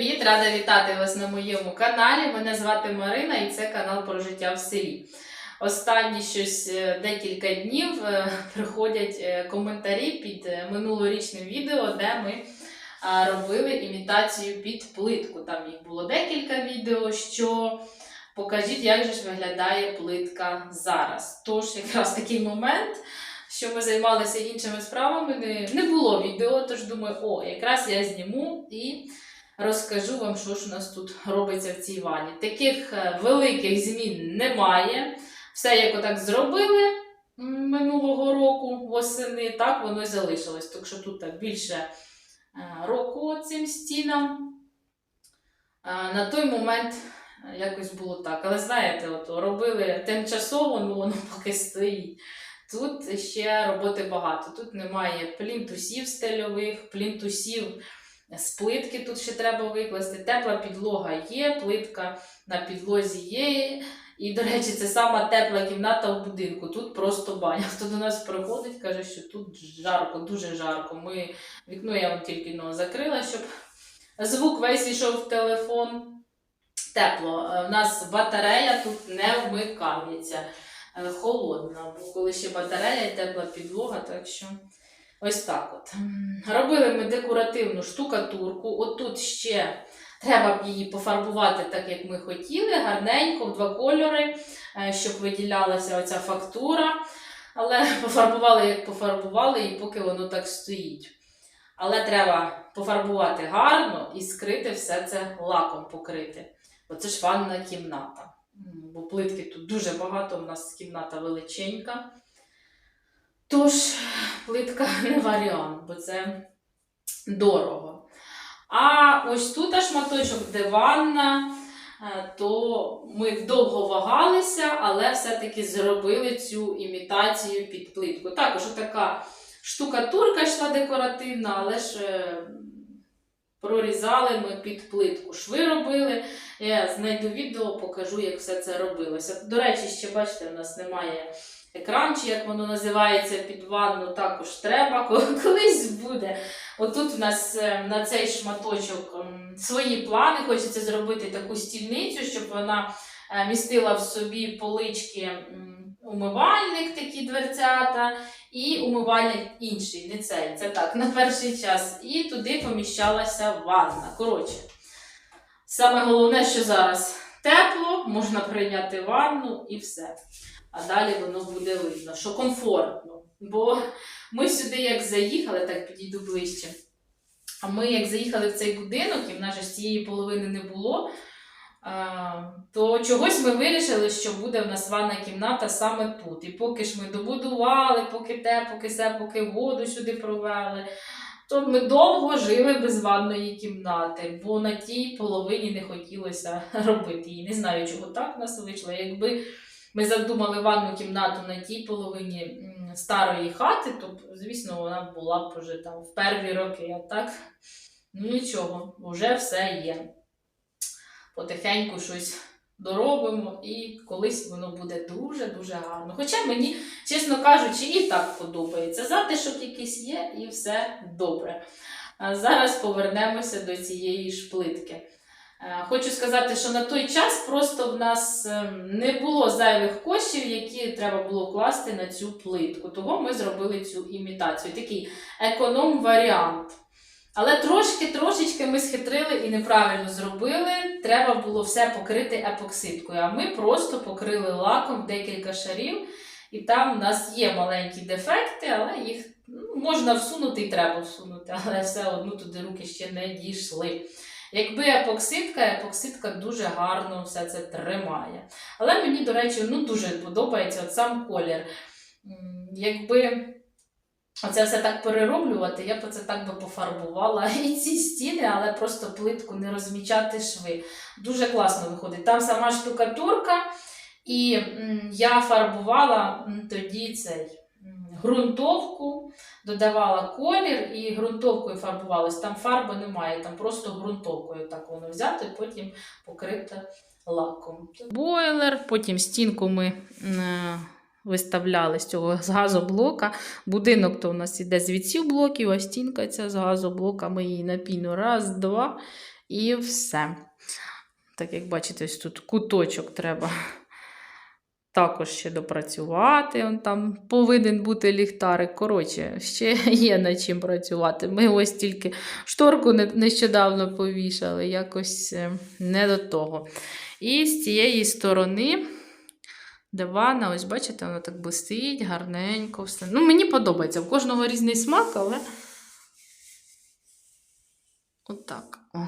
Привіт! Рада вітати вас на моєму каналі. Мене звати Марина і це канал про життя в селі. Останні щось е, декілька днів е, приходять е, коментарі під минулорічним відео, де ми робили імітацію під плитку. Там їх було декілька відео, що покажіть, як же ж виглядає плитка зараз. Тож, якраз такий момент. Що ми займалися іншими справами, не, не було відео, тож думаю, о, якраз я зніму і розкажу вам, що ж у нас тут робиться в цій ванні. Таких е, великих змін немає. Все як отак зробили минулого року восени, так воно і залишилось. Так що тут так більше е, року цим стінам. На той момент е, якось було так. Але знаєте, от робили тимчасово, ну воно поки стоїть. Тут ще роботи багато. Тут немає плінтусів стильових, плінтусів з плитки тут ще треба викласти. Тепла підлога є, плитка на підлозі є. І, до речі, це сама тепла кімната в будинку. Тут просто баня. Хто до нас приходить, каже, що тут жарко, дуже жарко. Ми вікно я вам тільки ну, закрила, щоб звук весь йшов в телефон. Тепло. Е, У нас батарея тут не вмикається. Е, Холодна, бо коли ще батарея тепла підлога, так що ось так от. Робили ми декоративну штукатурку. Отут ще треба б її пофарбувати так, як ми хотіли, гарненько, в два кольори, е, щоб виділялася оця фактура. Але пофарбували, як пофарбували, і поки воно так стоїть. Але треба пофарбувати гарно і скрити все це лаком покрити. Бо це ж ванна кімната. Бо плитки тут дуже багато, у нас кімната величенька. Тож, плитка не варіант, бо це дорого. А ось тут шматочок, де ванна, е, то ми довго вагалися, але все-таки зробили цю імітацію під плитку. Також така штукатурка йшла декоративна, але ж е, прорізали ми під плитку. Шви робили. Я знайду відео, покажу, як все це робилося. До речі, ще бачите, у нас немає екран, чи як воно називається під ванну, також треба, колись буде. Отут в нас е, на цей шматочок свої плани. Хочеться зробити таку стільницю, щоб вона е, містила в собі полички умивальник, такі дверцята, і умивальник інший, не цей. Це так, на перший час. І туди поміщалася ванна. Коротше, саме головне, що зараз тепло, можна прийняти ванну і все. А далі воно буде видно, що комфортно. Бо ми сюди як заїхали, так підійду ближче. А ми як заїхали в цей будинок, і в нас ж цієї половини не було, то чогось ми вирішили, що буде в нас ванна кімната саме тут. І поки ж ми добудували, поки те, поки все, поки воду сюди провели, то ми довго жили без ванної кімнати, бо на тій половині не хотілося робити її. Не знаю, чого так в нас вийшло. Якби ми задумали ванну кімнату на тій половині старої хати, то, звісно, вона була б вже там в перві роки, а так, ну нічого, вже все є. Потихеньку щось доробимо, і колись воно буде дуже-дуже гарно. Хоча мені, чесно кажучи, і так подобається. Затишок якийсь є, і все добре. А зараз повернемося до цієї ж плитки. Е, Хочу сказати, що на той час просто в нас ем, не було зайвих коштів, які треба було класти на цю плитку. Того ми зробили цю імітацію. Такий економ-варіант. Але трошки, трошечки ми схитрили і неправильно зробили. Треба було все покрити епоксидкою. А ми просто покрили лаком декілька шарів, і там у нас є маленькі дефекти, але їх ну, можна всунути і треба всунути, але все одно туди руки ще не дійшли. Якби епоксидка, епоксидка дуже гарно все це тримає. Але мені, до речі, ну дуже подобається от сам колір. Якби оце все так перероблювати, я б це так би пофарбувала і ці стіни, але просто плитку не розмічати шви. Дуже класно виходить. Там сама штукатурка, і я фарбувала тоді цей ґрунтовку додавала колір і ґрунтовкою фарбувалась. Там фарби немає, там просто ґрунтовкою так воно взяти, потім покрити лаком. Бойлер, потім стінку ми виставляли з цього з газоблока. Будинок то у нас іде з відсів блоків, а стінка ця з газоблока. Ми її напійно раз, два. І все. Так як бачите, ось тут куточок треба також ще допрацювати. Он там повинен бути ліхтарик. Коротше, ще є над чим працювати. Ми ось тільки шторку нещодавно повішали, якось е, не до того. І з цієї сторони. Де ванна, ось бачите, воно так блистить, гарненько все. Ну, мені подобається. В кожного різний смак, але. Отак. О.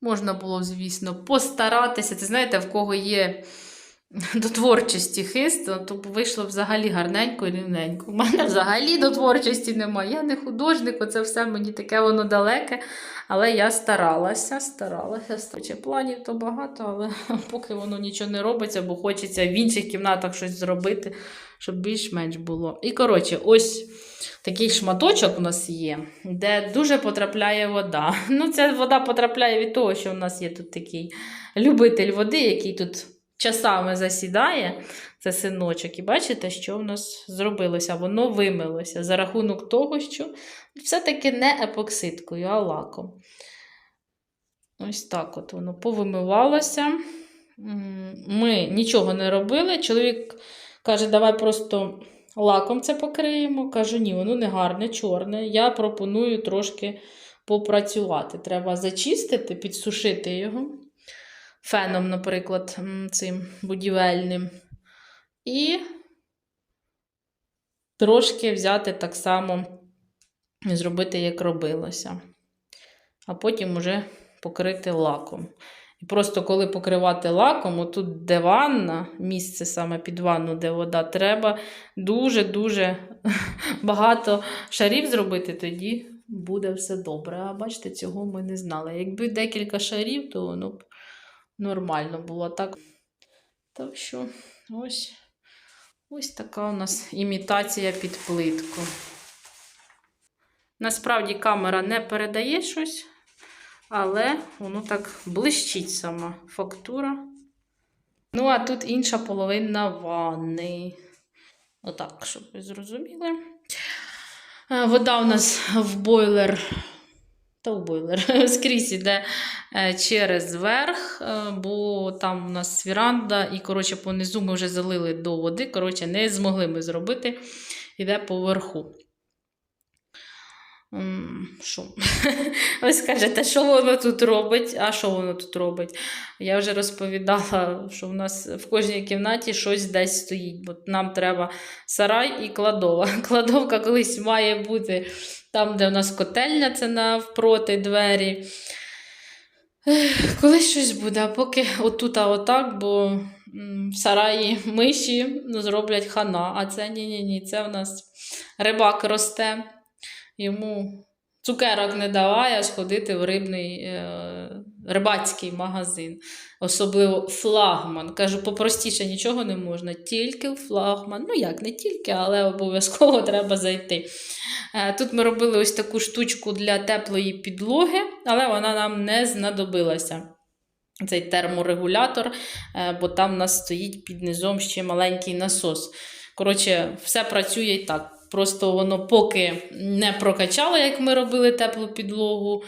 Можна було, звісно, постаратися. Це знаєте, в кого є до творчості хист, то вийшло взагалі гарненько і рівненько. У мене взагалі до творчості немає. Я не художник, оце все мені таке воно далеке. Але я старалася, старалася. старалася. Планів то багато, але поки воно нічого не робиться, бо хочеться в інших кімнатах щось зробити, щоб більш-менш було. І коротше, ось такий шматочок у нас є, де дуже потрапляє вода. Ну, ця вода потрапляє від того, що у нас є тут такий любитель води, який тут часами засідає. Це синочок. І бачите, що в нас зробилося? Воно вимилося за рахунок того, що все-таки не епоксидкою, а лаком. Ось так от воно повимивалося. Ми нічого не робили. Чоловік каже, давай просто лаком це покриємо. Кажу, ні, воно не гарне, чорне. Я пропоную трошки попрацювати. Треба зачистити, підсушити його феном, наприклад, цим будівельним. І трошки взяти так само, зробити, як робилося. А потім уже покрити лаком. І просто коли покривати лаком, отут, де ванна, місце саме під ванну, де вода, треба дуже-дуже багато шарів зробити, тоді буде все добре. А бачите, цього ми не знали. Якби декілька шарів, то воно б нормально було так. Так що ось, ось така у нас імітація під плитку. Насправді камера не передає щось, але воно так блищить сама фактура. Ну, а тут інша половина ванни. Отак, щоб ви зрозуміли. Е, Вода у нас в бойлер. Та в бойлер скрізь іде е, через верх, е, бо там у нас віранда, і коротше, понизу ми вже залили до води. Коротше, не змогли ми зробити. Іде поверху. Що? Ви скажете, що воно тут робить? А що воно тут робить? Я вже розповідала, що в нас в кожній кімнаті щось десь стоїть, бо нам треба сарай і кладова. Кладовка колись має бути там, де в нас котельня, це навпроти двері. Колись щось буде, а поки отут, а отак, бо в сараї миші зроблять хана. А це ні-ні-ні, це в нас рибак росте. Йому цукерок не давай, а сходити в рибний е, рибацький магазин. Особливо флагман. Кажу, попростіше нічого не можна, тільки флагман. Ну як, не тільки, але обов'язково треба зайти. Е, Тут ми робили ось таку штучку для теплої підлоги, але вона нам не знадобилася. Цей терморегулятор, е, бо там у нас стоїть під низом ще маленький насос. Коротше, все працює і так. Просто воно поки не прокачало, як ми робили теплу підлогу,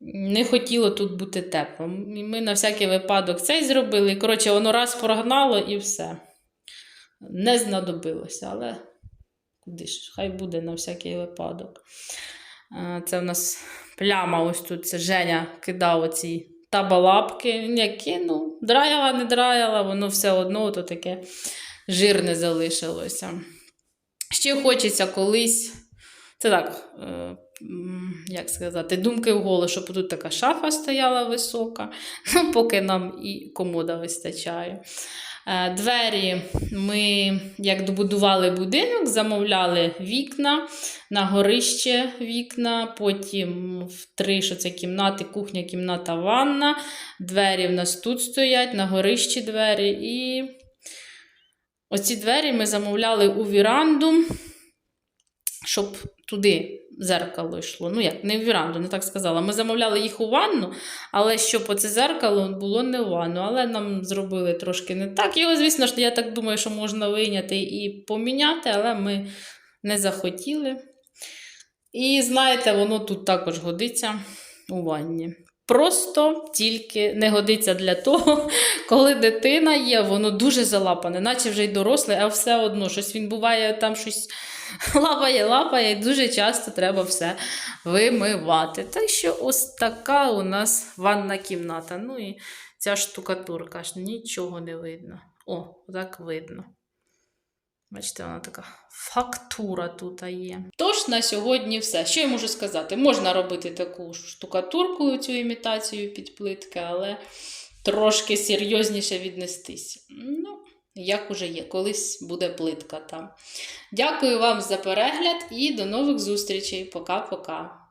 не хотіло тут бути теплим. І ми на всякий випадок цей зробили. Коротше, воно раз прогнало і все. Не знадобилося, але куди ж, хай буде на всякий випадок. Це в нас пляма ось тут. Це Женя кидав оці табалапки. Він як кинув, драяла, не драяла, воно все одно то таке жирне залишилося. Ще хочеться колись. Це так, е, як сказати, думки в голову, щоб тут така шафа стояла висока, ну, поки нам і комода вистачає. Е, Двері ми, як добудували будинок, замовляли вікна, на горище вікна, потім в три, що це кімнати, кухня, кімната, ванна. Двері в нас тут стоять, на горищі двері. І оці двері ми замовляли у віранду, щоб туди зеркало йшло. Ну як, не в віранду, не так сказала. Ми замовляли їх у ванну, але щоб оце зеркало було не в ванну. Але нам зробили трошки не так. Його, звісно ж, я так думаю, що можна вийняти і поміняти, але ми не захотіли. І знаєте, воно тут також годиться. у ванні. Просто тільки не годиться для того, коли дитина є, воно дуже залапане, наче вже й дорослий, а все одно щось він буває там щось лапає, лапає, і дуже часто треба все вимивати. Так що ось така у нас ванна кімната. Ну і ця штукатурка ж нічого не видно. О, так видно. Бачите, вона така фактура тут є. Тож на сьогодні все. Що я можу сказати? Можна робити таку штукатурку, цю імітацію під плитки, але трошки серйозніше віднестись. Ну, як уже є, колись буде плитка там. Дякую вам за перегляд і до нових зустрічей. Пока-пока.